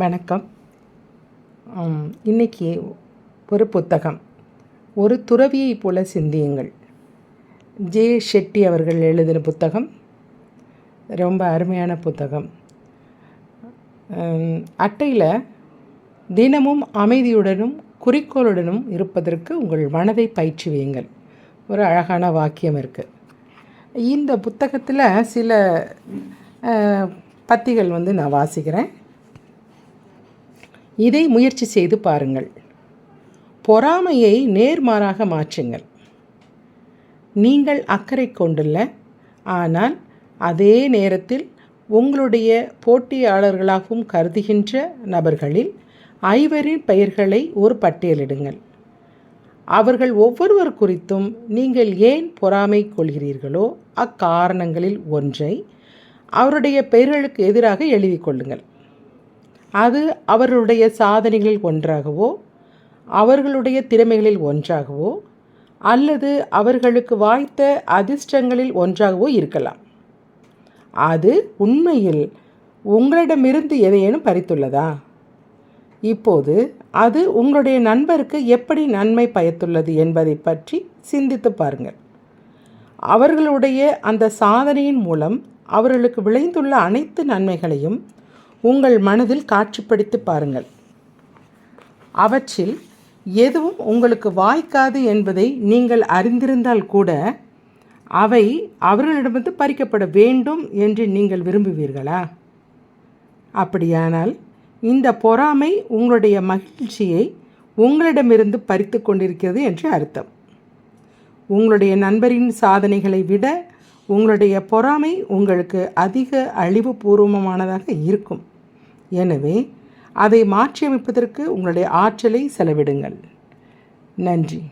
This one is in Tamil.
வணக்கம். இன்னைக்கு ஒரு புத்தகம். ஒரு துறவியைப் போல சிந்தியுங்கள். ஜே. ஷெட்டி அவர்கள் எழுதின புத்தகம். ரொம்ப அருமையான புத்தகம். அட்டையில் தினமும் அமைதியுடனும் குறிக்கோளுடனும் இருப்பதற்கு உங்கள் மனதை பயிற்றுவியுங்கள் ஒரு அழகான வாக்கியம் இருக்குது இந்த புத்தகத்தில் சில பத்திகள் வந்து நான் வாசிக்கிறேன். இதை முயற்சி செய்து பாருங்கள். பொறாமையை நேர்மாறாக மாற்றுங்கள். நீங்கள் அக்கறை கொண்டுள்ள ஆனால் அதே நேரத்தில் உங்களுடைய போட்டியாளர்களாகவும் கருதுகின்ற நபர்களில் ஐவரின் பெயர்களை ஒரு பட்டியலிடுங்கள். அவர்கள் ஒவ்வொருவர் குறித்தும் நீங்கள் ஏன் பொறாமை கொள்கிறீர்களோ அக்காரணங்களில் ஒன்றை அவருடைய பெயர்களுக்கு எதிராக எழுதிக் கொள்ளுங்கள். அது அவர்களுடைய சாதனைகளில் ஒன்றாகவோ அவர்களுடைய திறமைகளில் ஒன்றாகவோ அல்லது அவர்களுக்கு வாய்த்த அதிர்ஷ்டங்களில் ஒன்றாகவோ இருக்கலாம். அது உண்மையில் உங்களிடமிருந்து எதையேனும் பறித்துள்ளதா? இப்போது அது உங்களுடைய நண்பருக்கு எப்படி நன்மை பயத்துள்ளது என்பதை பற்றி சிந்தித்து பாருங்கள். அவர்களுடைய அந்த சாதனையின் மூலம் அவர்களுக்கு விளைந்துள்ள அனைத்து நன்மைகளையும் உங்கள் மனதில் காட்சிப்படுத்தி பாருங்கள். அவற்றில் எதுவும் உங்களுக்கு வாய்க்காது என்பதை நீங்கள் அறிந்திருந்தால் கூட அவை அவர்களிடமிருந்து பறிக்கப்பட வேண்டும் என்று நீங்கள் விரும்புவீர்களா? அப்படியானால் இந்த பொறாமை உங்களுடைய மகிழ்ச்சியை உங்களிடமிருந்து பறித்து கொண்டிருக்கிறது என்று அர்த்தம். உங்களுடைய நண்பரின் சாதனைகளை விட உங்களுடைய பொறாமை உங்களுக்கு அதிக அழிவுபூர்வமானதாக இருக்கும். எனவே அதை மாற்றியமைப்பதற்கு உங்களுடைய ஆற்றலை செலவிடுங்கள். நன்றி.